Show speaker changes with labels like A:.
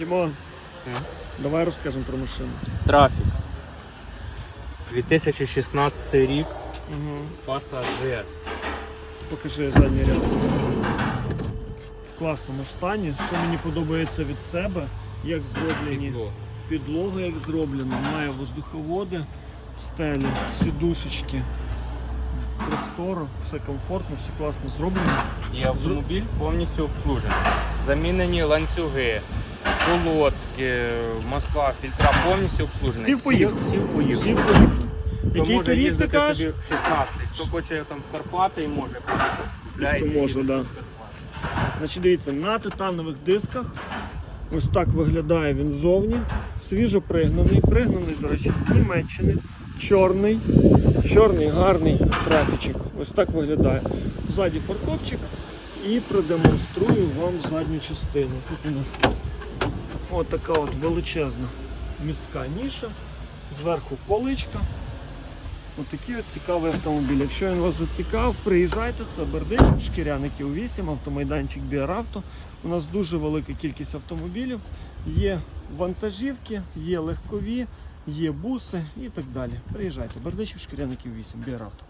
A: Дімон, давай розкажемо про машину.
B: Трафік. 2016 рік.
A: Угу.
B: Пасажир.
A: Покажи задній ряд. В класному стані. Що мені подобається від себе, як зроблені
B: Підлога.
A: підлога, як зроблено, має воздуховоди, стелі, сідушечки, просторо, все комфортно, все класно зроблено.
B: І автомобіль повністю обслужений. Замінені ланцюги, колодки, масла, фільтра повністю обслужені.
A: Всі поїхали.
B: Всі поїхали.
A: Який то рік ти кажеш?
B: собі 16. Хто хоче там в Карпати і може поїхати. Купляє і
A: може,
B: їде.
A: да. Значить, дивіться, на титанових дисках. Ось так виглядає він ззовні. Свіжо пригнаний. Пригнаний, до речі, з Німеччини. Чорний. Чорний гарний трафічик. Ось так виглядає. Ззаді фаркопчик. І продемонструю вам задню частину. Тут у нас от така от величезна містка ніша. Зверху поличка. Отакий от цікавий автомобіль. Якщо він вас зацікавив, приїжджайте, це Бердин, Шкіряників 8, автомайданчик Біаравто. У нас дуже велика кількість автомобілів. Є вантажівки, є легкові, є буси і так далі. Приїжджайте, Бердичів, Шкіряників 8, Біаравто.